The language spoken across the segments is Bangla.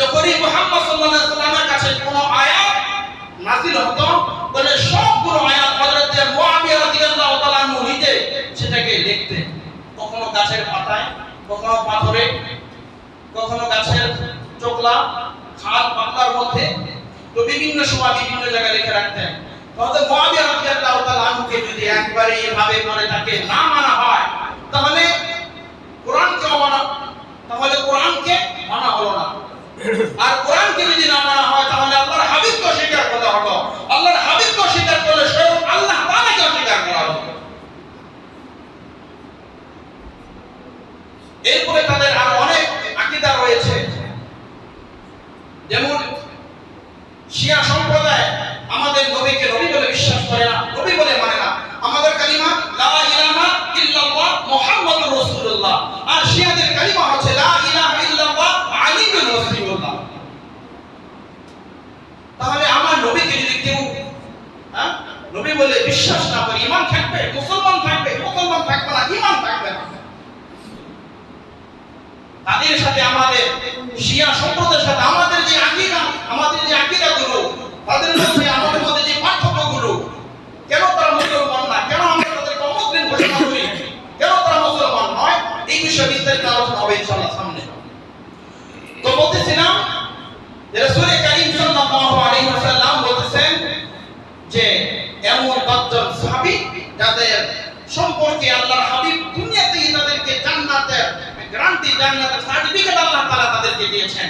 যখনই মুহাম্মদ সাল্লাল্লাহু আলাইহি কাছে আয়াত হতো, তাহলে সবগুলো আয়াত হযরত মুআবিয়া রাদিয়াল্লাহু তাআলা নিজে সেটাকে কখনো গাছের পাতায়, কখনো পাথরে, কখনো গাছের চোকলা খাল পাতার মধ্যে, তো বিভিন্ন সময় বিভিন্ন জায়গায় লিখে রাখতেন। তাহলে মুআবিয়া রাদিয়াল্লাহু তাআলা যদি একবারে এভাবে করে তাকে না মানা হয়, তাহলে কোরআনকে অমানা তাহলে কোরআনকে মানা হলো না আর কোরআনকে যদি না মানা হয়, তাহলে আল্লাহর হাবিবকে অস্বীকার করা হলো আল্লাহর হাবিবকে অস্বীকার করলে স্বয়ং আল্লাহ তাআলাকে অস্বীকার করা হলো এরপরে তাদের আর অনেক আকীদা রয়েছে। যেমন শিয়া সম্প্রদায় আমাদের নবীকে নবী বলে বিশ্বাস করে না, নবী বলে মানে না। আমাদের কালিমা, লা ইলাহা ইল্লাল্লাহ মুহাম্মাদুর রাসূলুল্লাহ আর শিয়াদের কালিমা হচ্ছে লা ইলাহা ইল্লাল্লাহ আলিমুর রাসূলুল্লাহ তাহলে আমার নবীকে যদি কেউ হ্যাঁ নবী বলে বিশ্বাস না করে ঈমান থাকবে, মুসলমান থাকবে মুসলমান থাকবে না ঈমান থাকবে না। তাদের সাথে আমাদের শিয়া সম্প্রদায়ের সাথে আমাদের যে আকীদা আমাদের যে আকীদা গুলো তাদের মধ্যে, আমাদের মধ্যে যে পার্থক্যগুলো কেন তারা মুসলমান না? কেন আমরা তাদেরকে অমুসলিম ঘোষণা করি? কেন তারা মুসলমান নয়? এই বিষয়ে বিস্তারিত আলোচনা হবে ইনশাআল্লাহ সামনে। তো বলতেছিলাম যে রাসূল কারীম সাল্লাল্লাহু আলাইহি ওয়াসাল্লাম বলতেছেন যে এমন পাঁচজন সাহাবী যাদের সম্পর্কে আল্লাহর হাবিব দুনিয়াতেই তাদেরকে জান্নাতের গ্যারান্টি জান্নাতের সার্টিফিকেট আল্লাহ তাআলা তাদেরকে দিয়েছেন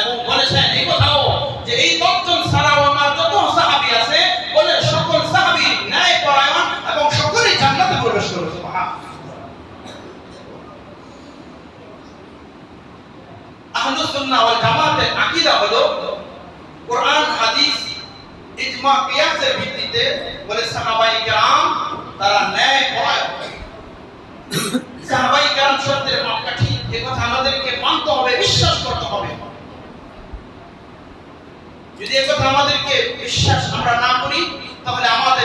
এবং বলেছেন, এই কথাও যে এই দশজন ছাড়াও আমার যত সাহাবী আছে, বলে সকল সাহাবী ন্যায় পরায়ণ এবং সকলেই জান্নাতে প্রবেশ সুবহানাল্লাহ। আহলুস সুন্নাহ ওয়াল জামাতের আকীদা হলো, কোরআন, হাদিস, ইজমা, কিয়াসের ভিত্তিতে বলে সাহাবায়ে কেরাম তারা ন্যায় পরায় সাহাবাই কারণ শব্দের মাপকাঠি, এ কথা আমাদেরকে মানতে হবে, বিশ্বাস করতে হবে। যদি এ কথা আমাদেরকে বিশ্বাস আমরা না করি, তাহলে আমাদের